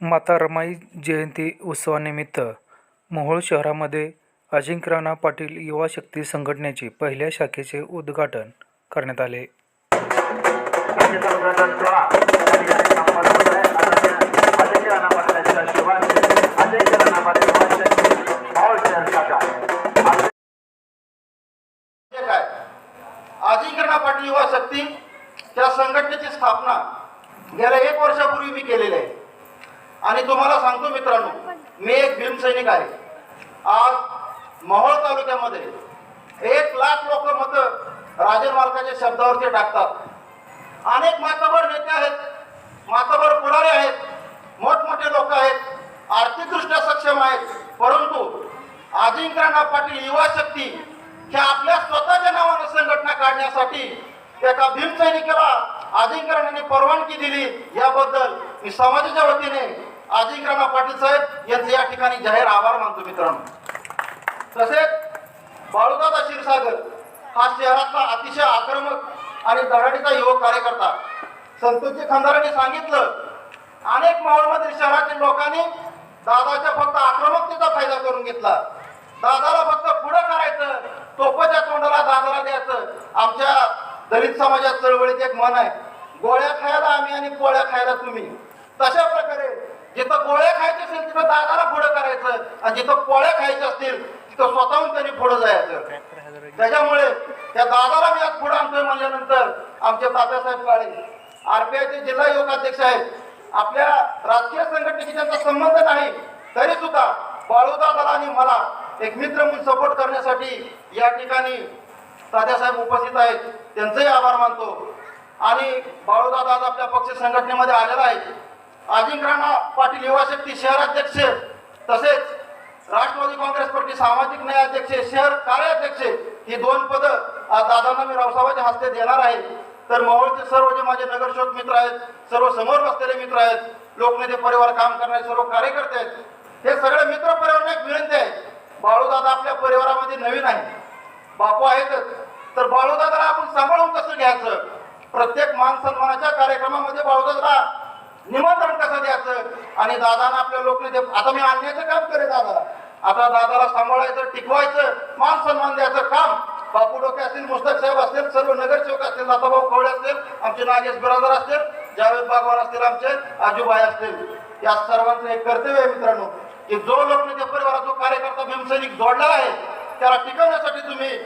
माता रमाई जयंती उत्सवानिमित्त मोहोळ शहरामध्ये अजिंक्यराणा पाटील युवा शक्ती संघटनेचे पहिल्या शाखेचे उद्घाटन करण्यात आले. म्हणजे पाटील युवा शक्ती त्या संघटनेची स्थापना गेल्या एक वर्षापूर्वी मी केलेली आहे. आणि तुम्हाला सांगतो मित्रांनो मी एक भीमसैनिक आहे. आज महोळ तालुक्यामध्ये एक लाख लोक मत राजन मालकाच्या शब्दावरती टाकतात. अनेक मातबर नेते आहेत मातबर पुढारे आहेत मोठमोठे लोक आहेत आर्थिकदृष्ट्या सक्षम आहेत. परंतु अजिंक्यराणा पाटील युवा शक्ती ह्या आपल्या स्वतःच्या नावाने संघटना काढण्यासाठी एका भीमसैनिकाला अजिंक्यराणाने परवानगी दिली. याबद्दल मी समाजाच्या वतीने अजिंक्यराणा पाटील साहेब यांचे या ठिकाणी जाहीर आभार मानतो मित्रांनो. तसेच बाळूदादा क्षीरसागर हा शहरातला अतिशय आक्रमक आणि धडाडीचा युवक कार्यकर्ता. संतोषजी खंदारांनी सांगितलं अनेक माहोलमधील शहरातील लोकांनी दादाच्या फक्त आक्रमकतेचा फायदा करून घेतला. दादाला फक्त पुढं करायचं तोपच्या तोंडाला दादाला द्यायचं. आमच्या दलित समाजात चळवळीत एक मन आहे गोळ्या खायला आम्ही आणि पोळ्या खायला तुम्ही. तशा प्रकारे जिथं गोळ्या खायचे असेल तिथं दादाला पुढं करायचं. आणि जिथं पोळ्या खायच्या असतील तिथं स्वतःहून त्यांनी पुढं जायचं. त्याच्यामुळे त्या दादाला मी आज पुढे आणतोय म्हणल्यानंतर आमचे तात्यासाहेब काळे आरपीआयचे जिल्हा योगाध्यक्ष आहेत. आपल्या राजकीय संघटनेशी त्यांचा संबंध नाही तरी सुद्धा बाळूदादाला आणि मला एक मित्र म्हणून सपोर्ट करण्यासाठी या ठिकाणी तात्यासाहेब उपस्थित आहेत. त्यांचेही आभार मानतो. आणि बाळूदादा आज आपल्या पक्ष संघटनेमध्ये आलेला आहे. अजिंक्यराणा पाटील युवा शक्ती शहराध्यक्ष तसेच राष्ट्रवादी काँग्रेस पार्टी सामाजिक न्याय अध्यक्ष शहर कार्याध्यक्ष ही दोन पद आज दादांना मी रावसाहेबांच्या हस्ते देणार आहे. तर मोहोळचे सर्व जे माझे नगरसेवक मित्र आहेत सर्व समोर बसलेले मित्र आहेत लोकनेते परिवार काम करणारे सर्व कार्यकर्ते आहेत हे सगळे मित्र परिवारांना एक विनंती आहे. बाळूदादा आपल्या परिवारामध्ये नवीन आहे बापू आहेतच तर बाळूदादाला आपण सांभाळून कसं घ्यायचं? प्रत्येक मान सन्मानाच्या कार्यक्रमामध्ये बाळूदादा निमंत्रण कसं द्यायचं? आणि दादानं आपल्या लोक आता मी आणण्याचं काम करे दादा आता दादाला सांभाळायचं टिकवायचं मान सन्मान द्यायचं काम. बापू डोके असतील मुस्तक साहेब असतील सर्व नगरसेवक असतील दादाभाऊ कवळे असतील आमचे नागेश बिरादर असतील जावेद बागवान असतील आमचे आजूबाई असतील. या सर्वांचं एक कर्तव्य आहे मित्रांनो की जो लोकनेते परिवारात जो कार्यकर्ता भीमसैनिक जोडला आहे त्याला टिकवण्यासाठी तुम्ही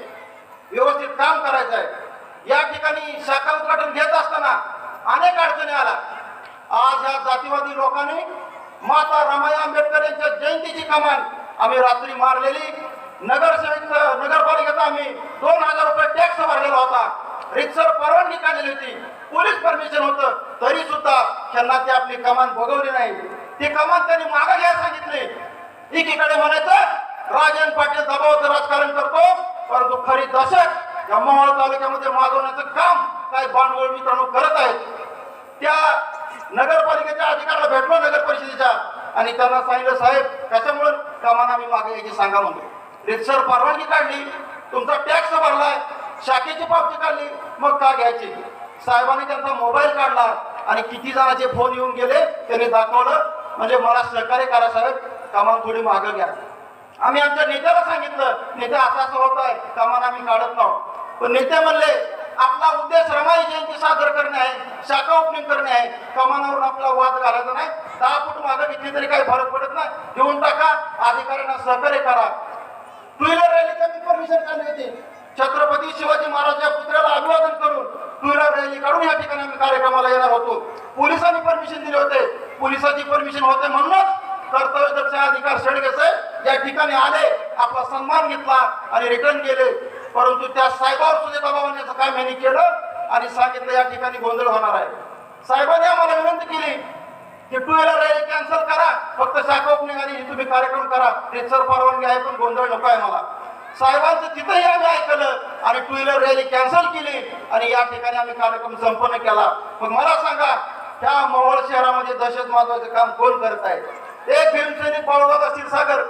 व्यवस्थित काम करायचं आहे. या ठिकाणी शाखा उद्घाटन घेत असताना अनेक अडचणी आल्या. आज या जातीवादी लोकांनी माता रमाई आंबेडकर यांच्या जयंतीची कमान आम्ही रात्री मारलेली. नगरसेवक नगरपालिकेचा आम्ही दोन हजार रुपये टॅक्स भरलेला होता. रिक्सर परवानगी काढलेली होती. पोलीस परमिशन होतं. तरी सुद्धा त्यांना ती आपली कमान बघवली नाही. ती कमान त्यांनी मागे घ्यायला सांगितली. एकीकडे म्हणायचं राजन पाटील दबावाचं राजकारण करतो परंतु खरी दशक या मोहोळ तालुक्यामध्ये मागवण्याचं काम काय भांडवल मित्रांनो करत आहेत. त्या नगरपालिकेच्या अधिकाऱ्याला भेटलो नगर परिषदेच्या आणि त्यांना सांगितलं साहेब त्याच्यामुळं कामांना मी मागे यायची सांगा म्हणतो रितसर परवानगी काढली तुमचा टॅक्स भरलाय शाखेची पावती काढली मग का घ्यायची? साहेबांनी त्यांचा मोबाईल काढला आणि किती जणांचे फोन येऊन गेले त्यांनी दाखवलं म्हणजे मला सहकार्य करा साहेब कामान थोडी मागं घ्या. आम्ही आमच्या नेत्याला सांगितलं नेते असा असं होत आहे कामान आम्ही काढत नाहो. पण नेते म्हणले आपला उद्देश रमाई जयंती साजर करणे आहे शाखा ओपनिंग करणे आहे. कमानावरून आपला वाद घालायचा नाही. दहा फूट मागं घेतली तरी काही फरक पडत नाही. घेऊन टाका अधिकाऱ्यांना सहकार्य करा. टू व्हीलर रॅलीचं मी परमिशन काढली होती छत्रपती शिवाजी महाराज या पुतळ्याला अभिवादन करून टू व्हीलर रॅली काढून या ठिकाणी आम्ही कार्यक्रमाला येणार होतो. पोलिसांनी परमिशन दिले होते. पोलिसांची परमिशन होते म्हणूनच कर्तव्यदक्ष अधिकार शेडगे साहेब या ठिकाणी आले आपला सन्मान घेतला आणि रिटर्न गेले परंतु त्या साहेबावर सुद्धा दबाव आणण्याचं काम यांनी केलं आणि सांगितलं या ठिकाणी गोंधळ होणार आहे. साहेबांनी आम्हाला विनंती केली की टू व्हीलर रॅली कॅन्सल करा फक्त शाखा ओपनिंग आणि तुम्ही कार्यक्रम करा. रितसर परवानगी आहे पण गोंधळ नको आहे मला. साहेबांचं तिथंही आम्ही ऐकलं आणि टू व्हीलर रॅली कॅन्सल केली आणि या ठिकाणी आम्ही कार्यक्रम संपन्न केला. मग मला सांगा त्या मोहोळ शहरामध्ये दहशत माजवायचं काम कोण करत आहे एक भीमसैनिक असतील सागर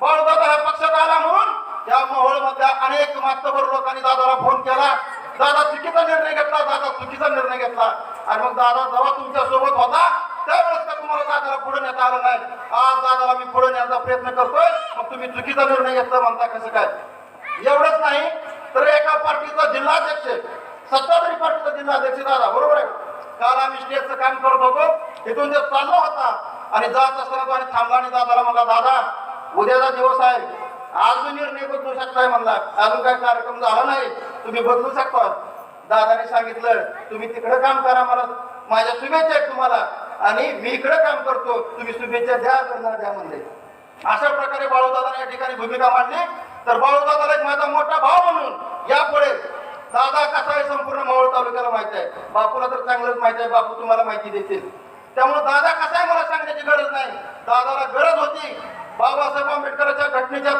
बाळूदादा ह्या पक्षात आला म्हणून त्या मोहळमधल्या अनेक मातबर लोकांनी दादाला फोन केला. दादा चुकीचा निर्णय घेतला दादा चुकीचा निर्णय घेतला. आणि मग दादा जेव्हा तुमच्यासोबत होता त्यावेळेस का तुम्हाला दादाला पुढे नेता आलं नाही. आज दादाला मी पुढे नेण्याचा प्रयत्न करतोय मग तुम्ही चुकीचा निर्णय घेतला म्हणता कसं काय? एवढंच नाही तर एका पार्टीचा जिल्हाध्यक्ष सत्ताधारी पार्टीचा जिल्हाध्यक्ष दादा बरोबर आहे? काल आम्ही स्टेजचं काम करत होतो इथून ते चाललो होता. आणि जात असताना तो आणि थांबला आणि दादाला म्हणला दादा उद्याचा दिवस आहे. अजून निर्णय बदलू शकताय म्हणला अजून काय कार्यक्रम झाला नाही. तुम्ही बदलू शकता. दादाने सांगितलं तुम्ही तिकडे काम करा मला. माझ्या शुभेच्छा आहेत तुम्हाला. आणि मी इकडे काम करतो. तुम्ही शुभेच्छा द्या करणार द्या म्हणले. अशा प्रकारे बाळूदादाने या ठिकाणी भूमिका मांडली. तर बाळूदादाला एक माझा मोठा भाव म्हणून यापुढे दादा कसा आहे संपूर्ण मावळ तालुक्याला माहिती आहे. बापूला तर चांगलंच माहिती आहे. बापू तुम्हाला माहिती देतील. त्यामुळे दादा कसा आहे मला सांगण्याची गरज नाही. दादाला गरज होती. बाबासाहेब आंबेडकरांच्या घटनेच्या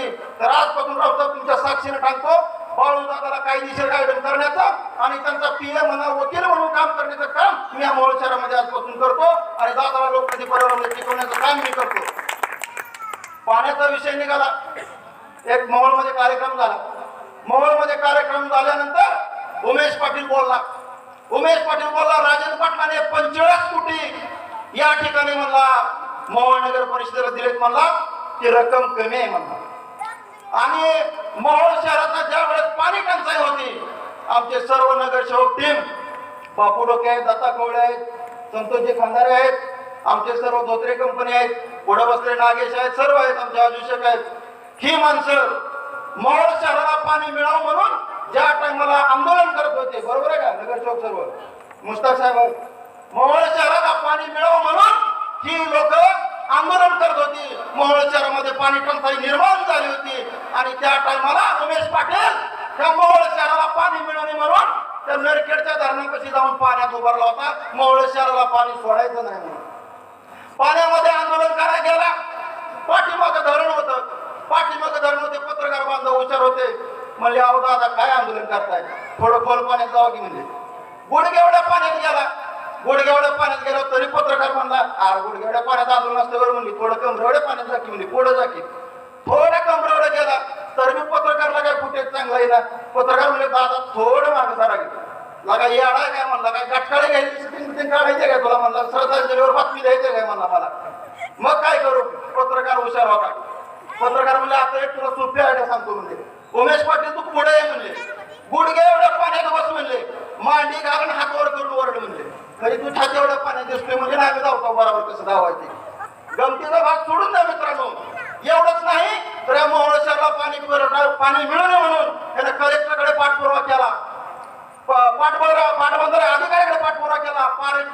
गायडन तर आजपासून राऊत तुमच्या साक्षीने टाकतो. बाळू दादाला कायदेशीर गायडन करण्याचं आणि त्यांचा पीएम म्हणा वकील म्हणून काम करण्याचं काम मी या मोहोळ शहरामध्ये आजपासून करतो आणि दादाला लोकप्रती पर्यावरण टिकवण्याचं काम मी करतो. पाण्याचा विषय निघाला. एक मोहोळमध्ये कार्यक्रम झाला. मोहोळमध्ये कार्यक्रम झाल्यानंतर उमेश पाटील बोलला. उमेश पाटील बोलला राजेंद्र पाटलाने पंचेचाळीस कोटी या ठिकाणी म्हणला मोहोळ नगर परिषदेला दिलेत म्हणला ती रक्कम कमी आहे म्हणला. आणि मोहोळ शहरात ज्या वेळेस पाणी टंचाई होती आमचे सर्व नगरसेवक टीम बापू डोके आहेत दत्ता कोवळे आहेत संतोषजी खंदारे आहेत आमचे सर्व धोत्रे कंपनी आहेत पुढे बसले नागेश आहेत सर्व आहेत आमचे आजुषक आहेत. ही माणसं मोहोळ शहराला पाणी मिळावं म्हणून ज्या टायमाला आंदोलन करत होते बरोबर आहे का? नगरसेवक सर्व. मुस्ताक साहेब मोहोळ शहराला पाणी मिळावं म्हणून ही लोक आंदोलन करत होती. मोहोळ शहरामध्ये पाणी टंचाई निर्माण झाली होती. आणि त्या टायमाला उमेश पाटील त्या मोहोळ शहराला पाणी मिळवणे म्हणून त्या नरखेडच्या धरणापाशी जाऊन पाण्यात उभारला होता. मोहोळ शहराला पाणी सोडायचं नाही म्हणून. पाण्यामध्ये आंदोलन करायला गेला. पाठीमागं धरण होतं. पाठीमागं धरण होते पत्रकार बांधव हुशार होते. म्हणले अहो दादा काय आंदोलन करताय? थोडं खोल पाण्यात जावं की म्हणजे गुडगेवड्या पाण्यात गेला. गुडगेवड्या पाण्यात गेला तरी पत्रकार म्हणला आर गुडगेवड्या पाण्यात आंदोलन असतं बरं म्हणली थोडं कमरेवड्या पाण्यात जा की म्हणजे पुढं जा की. थोड्या कमरावला गेला तर मी पत्रकारला काय फुटेज चांगला येईना. पत्रकार म्हणजे दादा थोडं मागं सारा गेला लगा याडा काय? म्हणला काय गटकाळे घ्यायची शूटिंग बिटिंग काढायचे काय तुला? म्हणला श्रद्धांजलीवर बातमी द्यायची काय? म्हणला मला. मग काय करू? पत्रकार हुशार होता. पत्रकार म्हणजे आता एक तुला सोपी आयडिया सांगतो म्हणजे उमेश पाटील तू पुढे ये म्हणले. गुडघे एवढ्या पाण्यात बस म्हणले. मांडी घालून हातावर करून ओरड म्हणजे तरी तू छाती एवढ्या पाण्यात दिसतोय म्हणजे आम्ही धावतो बरोबर कसं धावायचे. गमतीचा भाग सोडून द्या मित्रांनो. एवढंच नाही तर या मोहोळ पाणी पाणी मिळू म्हणून त्याने कलेक्टरकडे पाठपुरावा केला. प- पाठपुरा पाटबंधारे अधिकाऱ्याकडे पाठपुरावा केला.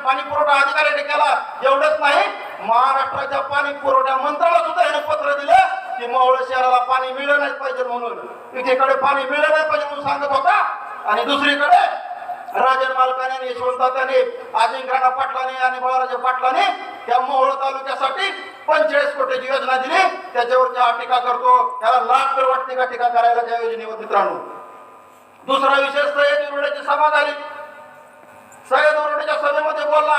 पाणी पुरवठा अधिकाऱ्याकडे केला. एवढंच नाही महाराष्ट्राच्या पाणी पुरवठा मंत्र्याला सुद्धा याने पत्र दिलं की मावळ शहराला पाणी मिळलं नाही पाहिजे म्हणून. इथेकडे पाणी मिळलं नाही पाहिजे म्हणून सांगत होता. आणि दुसरीकडे राजन मालकाने आणि यशवंताने अजिंक्य पाटलाने आणि बळराजे पाटलाने त्या मोहोळ तालुक्यासाठी पंचेचाळीस कोटीची योजना दिली. त्याच्यावरती हा टीका करतो. त्याला लाभ तर वाटते का टीका करायला त्या योजनेवर मित्रांनो? दुसरा विषय सय्यद उरुड्याची सभा झाली. सय्यद उरुड्याच्या सभेमध्ये बोलला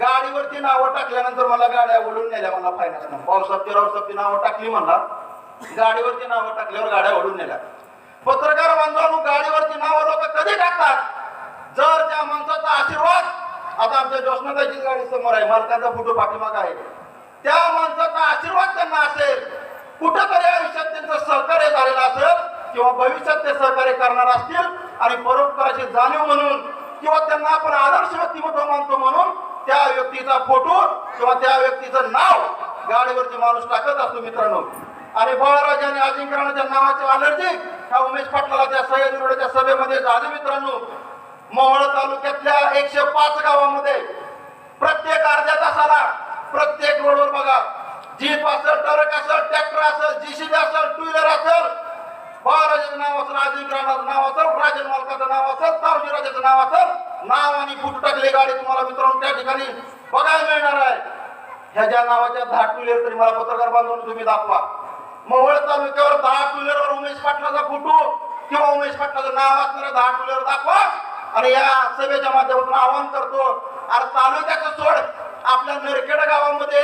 गाडीवरती नावं टाकल्यानंतर मला गाड्या ओढून नेल्या मला फायनान्स पावसात पिरावसात नावं टाकली म्हणला. गाडीवरती नावं टाकल्यावर गाड्या ओढून नेल्या. पत्रकार बांधवांनो गाडीवरती नावं लोक कधी टाकतात? जर त्या माणसाचा आशीर्वाद आता आमच्या जोशनाताची गाडी समोर आहे. मालकाचा फोटो पाठीमाग आहे. त्या माणसाचा आशीर्वाद त्यांना असेल कुठंतरी आयुष्यात त्यांचं सहकार्य झालेलं असेल किंवा भविष्यात ते सहकार्य करणार असतील आणि परोपकाराची जाणीव म्हणून किंवा त्यांना आपण आदर्श व्यक्तिमत्व मानतो म्हणून त्या व्यक्तीचा फोटो किंवा त्या व्यक्तीचं नाव गाडीवरती माणूस टाकत असतो मित्रांनो. आणि बळराज आणि अजिंक्यराणाच्या नावाचे अलर्जी ह्या उमेश पाटलाला त्या सह्याद्री रोडच्या सभेमध्ये झाले मित्रांनो. मोहोळ तालुक्यातल्या एकशे पाच गावामध्ये प्रत्येक अर्ध्या तासाला प्रत्येक रोडवर बघा. जीप असेल ट्रक असेल ट्रॅक्टर असेल जीसीबी असेल टू व्हीलर असेल बाळराजाचं नाव असेल अजिंक्यराणाचं नाव असेल राजन मालकाचं नाव असेल तावजी राजाचं नाव असेल नाव आणि फुट टाकली गाडी तुम्हाला मित्रांनो त्या ठिकाणी बघायला मिळणार आहे. ह्या ज्या नावाच्या दहा टू व्हीलर तरी मला पत्रकार बांधून तुम्ही दाखवा. मोहोळ तालुक्यावर दहा टू व्हीलरवर उमेश पाटलाचा फोटो किंवा उमेश पाटलाचं नाव असणारं दहा टू व्हीलर दाखवा. आणि या सभेच्या माध्यमातून आवाहन करतो अरे तालुक्याचं सोड. आपल्या नरखेड गावामध्ये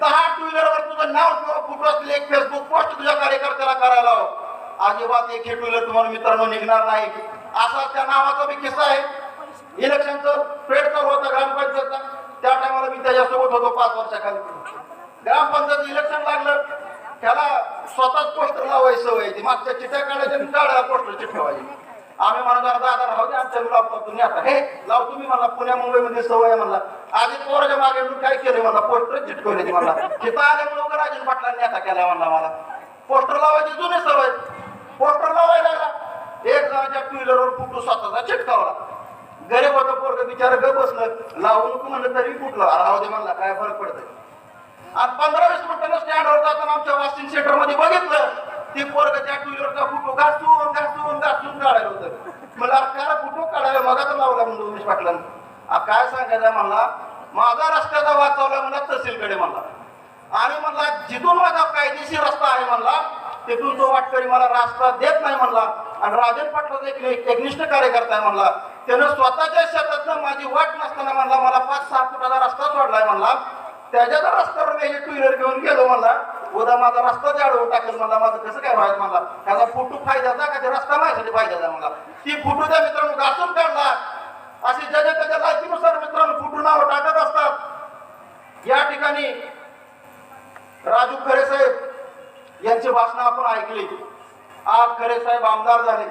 दहा टू व्हीलर वर तुझं नाव कुठं फोटो एक फेसबुक पोस्ट तुझ्या कार्यकर्त्याला करायला अजिबात एक हे टू व्हीलर तुम्हाला मित्रांनो निघणार नाही. असा त्या नावाचा बी किस्सा आहे. इलेक्शनचं पेड चालू होता ग्रामपंचायतचा. त्या टायमाला मी त्याच्यासोबत होतो पाच वर्षाखाली. ग्रामपंचायत इलेक्शन लागलं. त्याला स्वतःच पोस्टर लावायची सवय ती मागच्या चिठ्ठ्या काढायच्या पोस्टरची काढायला पोस्टर आम्ही म्हणतो दादा राहू दे आमच्या लावतो तुम्ही आता. हे लाव तुम्ही मला पुण्या मुंबईमध्ये सवय म्हणला. आधी पोराच्या मागे काय केलं मला पोस्टर चिटकवले मला तिथं आल्यामुळे उगा राजन पाटलांनी आता केला म्हणला मला. पोस्टर लावायची जुनी सवय. पोस्टर लावायला लागला. एक जणाच्या टू व्हीलरवर फुटू स्वतःचा चिटकावला. गरीब होतं पोरग बिचार ग बसलं. लावू नको म्हणलं तरी फुटलं राहू दे म्हणला काय फरक पडतं आणि पंधरा वीस मिनिटांना स्टँडवर जाताना आमच्या वाशिंग सेंटरमध्ये बघितलं. ते पोरग त्या टू व्हीलरचा फोटो घासून घासून घासून काढायला होतं. मला काय फोटो काढायला मगाच लावला म्हणून उमेश पाटलांना. काय सांगायचं म्हणला? माझा रस्त्याचा वाचवला म्हणला तहसीलकडे म्हणला. आणि म्हणला जिथून माझा कायदेशीर रस्ता आहे म्हणला तिथून तो वाटकरी मला रस्ता देत नाही म्हणला. आणि राजन पाटलाचा एक एकनिष्ठ कार्यकर्ता आहे म्हणला. त्यानं स्वतःच्या शेतातनं माझी वाट नसताना म्हणला मला पाच सहा फुटाचा रस्ता सोडलाय म्हणला. त्याच्या रस्त्यावर मी टू व्हीलर घेऊन गेलो म्हणला. उद्या माझा रस्ता जाडवून टाकेल मला माझं कसं काय व्हायचं म्हणला? त्याचा फोटो फायद्याचा का? ते रस्ता माझ्यासाठी फायद्याचा म्हणला. ती फोटो त्या मित्रांनो घासून काढला. अशी ज्याच्या त्याच्या लायकीनुसार मित्रांनो फोटो नाव टाकत असतात. या ठिकाणी राजू खरे साहेब यांची भाषणं आपण ऐकली. आज खरे साहेब आमदार झाले.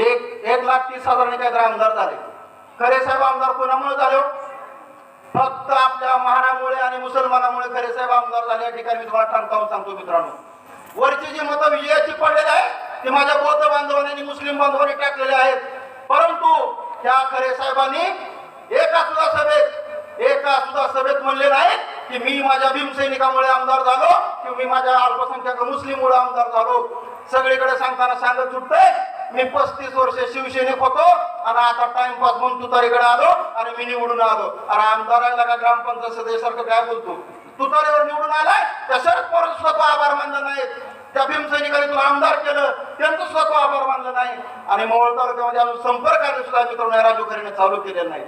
एक एक लाख तीस हजार काहीतरी आमदार झाले. खरे साहेब आमदार कोणामुळे झाले हो? फक्त आपल्या महारामुळे आणि मुसलमानामुळे खरे साहेब आमदार झाले. या ठिकाणी मी तुम्हाला ठणकावून सांगतो मित्रांनो. वरची जी मतं विजयाची पडलेली आहे ती माझ्या बौद्ध बांधवांनी आणि मुस्लिम बांधवांनी टाकलेली आहेत. परंतु त्या खरे साहेबांनी एका सुद्धा सभेत एका सुद्धा सभेत म्हणले नाही की मी माझ्या भीमसैनिकामुळे आमदार झालो की मी माझ्या अल्पसंख्याक मुस्लिममुळे आमदार झालो. सगळीकडे सांगताना सांगत सुटतंय मी पस्तीस वर्ष शिवसैनिक होतो. आणि आता टाइमपास म्हणून तुतारीकडे आलो आणि मी निवडून आलो. अरे आमदाराला का ग्रामपंचायत सदस्यासारखं काय बोलतो? तुतारीवर निवडून आलाय त्या शरद पवार आभार मानला नाहीत त्या भीमसैनिकांनी तुला आमदार केलं त्यांचं स्वतः आभार मानलं नाही. आणि मोहोळ तालुक्यामध्ये अजून संपर्काने सुद्धा मित्रांनो राजू खरेने चालू केलेलं नाही.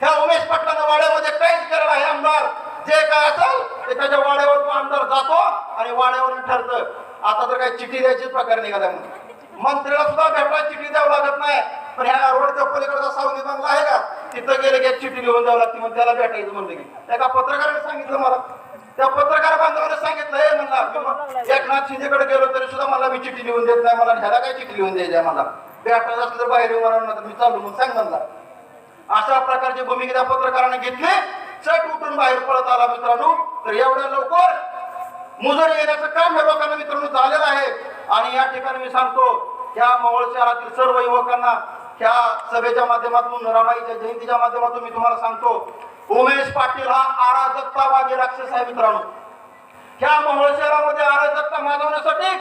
ह्या उमेश पाटलांना वाड्यामध्ये काहीच केलं आहे आमदार. जे काय असेल ते त्याच्या वाड्यावर तो आमदार जातो आणि वाड्यावरून ठरतं. आता तर काही चिठ्ठी द्यायची प्रकार निघाला म्हणून मंत्र्याला सुद्धा भेटला चिठ्ठी द्यावं लागत नाही. पण ह्या रोडच्या पलीकडचा सावली बंगला आहे का? तिथं गेले की एक चिठ्ठी लिहून द्यावं लागते मग त्याला भेटायचं म्हणलं की. एका पत्रकाराने सांगितलं मला. त्या पत्रकार बांधवाने सांगितलं हे म्हणला एकनाथ शिंदेकडे गेलो तरी सुद्धा मला मी चिठ्ठी लिहून देत नाही मला ह्याला काय चिठ्ठी लिहून द्यायची मला? भेटायचं असलं तर बाहेर येऊन तर मी चालू म्हणून सांग म्हणला. अशा प्रकारची भूमिका त्या पत्रकाराने घेतली. चट उठून बाहेर पळत आला मित्रांनो. तर एवढ्या लवकर मुजोरी येण्याचं काम या लोकांना मित्रांनो झालेलं आहे. आणि या ठिकाणी मी सांगतो या मोहोळ शहरातील सर्व युवकांना ह्या सभेच्या माध्यमातून रमाईच्या जयंतीच्या माध्यमातून मी तुम्हाला सांगतो उमेश पाटील हा अराजकतावादी राक्षस आहे मित्रांनो. ह्या मोहोळ शहरामध्ये अराजकता माजवण्यासाठी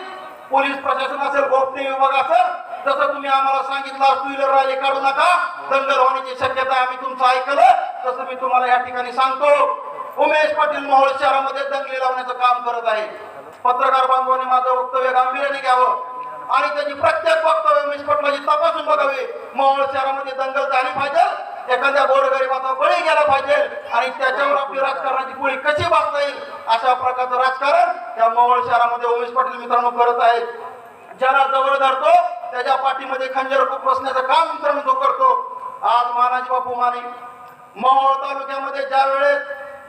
पोलीस प्रशासन असेल गोपनीय विभाग असेल जसं तुम्ही आम्हाला सांगितलं टू व्हीलर रॅली काढू नका दंगल होण्याची शक्यता आहे. आम्ही तुमचं ऐकलं तसं मी तुम्हाला या ठिकाणी सांगतो. उमेश पाटील मोहोळ शहरामध्ये दंगली लावण्याचं काम करत आहे. पत्रकार बांधवांनी माझं वक्तव्य गांभीर्याने घ्यावं. आणि त्याची प्रत्येक वक्तव्य मिसपट म्हणजे तपासून बघावी. मोहोळ शहरामध्ये दंगल झाली पाहिजे. एखाद्या गोरगरीबाचा बळी गेला पाहिजे. आणि त्याच्यावर आपली राजकारणाची गोळी कशी बांधता येईल अशा प्रकारचं राजकारण त्या मोहोळ शहरामध्ये उमेश पाटील मित्रांनो करत आहेत. ज्याला जवळ धरतो त्याच्या पाठीमध्ये खंजर बसण्याचं काम मित्रांनो तो करतो. आज मानाजी बापू माने मोहोळ तालुक्यामध्ये ज्या वेळेस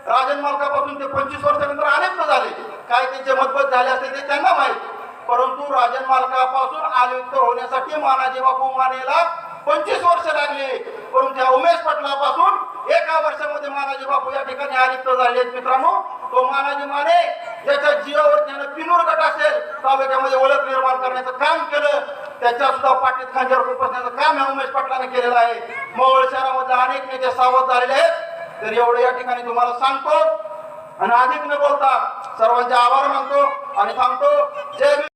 राजन मालकापासून ते पंचवीस वर्षानंतर अनेक झाले काय त्यांचे मतभेद झाले असते ते त्यांना माहीत. परंतु राजन मालकापासून आयुक्त होण्यासाठी मानाजी बापू मानेला पंचवीस वर्ष लागले. परंतु त्या उमेश पाटलापासून एका वर्षामध्ये मानाजी बापू या ठिकाणी आयुक्त झाले मित्रांनो. तो मानाजी माने ज्याच्या जीवावर त्यानं पिनूर गट असेल तालुक्यामध्ये ओळख निर्माण करण्याचं काम केलं. त्याच्या सुद्धा पाटील खांद्यावर उपसण्याचं काम या उमेश पाटलाने केलेलं आहे. मोहोळ शहरामध्ये अनेक नेते सावध झालेले आहेत. तर एवढं या ठिकाणी तुम्हाला सांगतो. आणि अधिक न बोलता सर्वांचे आभार मानतो आणि थांबतो. जय